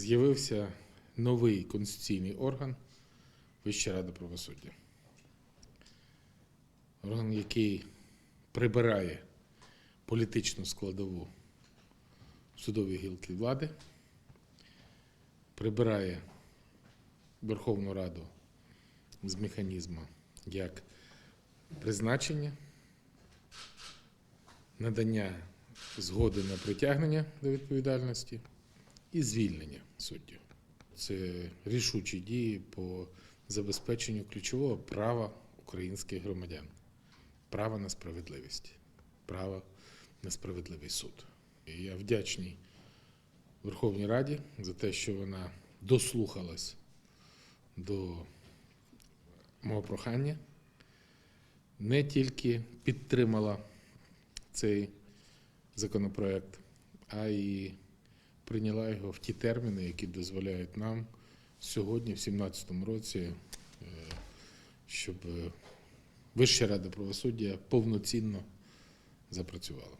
з'явився новий конституційний орган Вища рада правосуддя. Орган, який прибирає політичну складову судової гілки влади, прибирає Верховну Раду з механізму як призначення, надання згоди на притягнення до відповідальності і звільнення суддів. Це рішучі дії по забезпеченню ключового права українських громадян права на справедливість, права на справедливий суд. І я вдячний Верховній Раді за те, що вона дослухалась до мого прохання, не тільки підтримала цей законопроект, а й прийняла його в ті терміни, які дозволяють нам сьогодні, в 2017 році, е, щоб Вища рада правосуддя повноцінно запрацювала.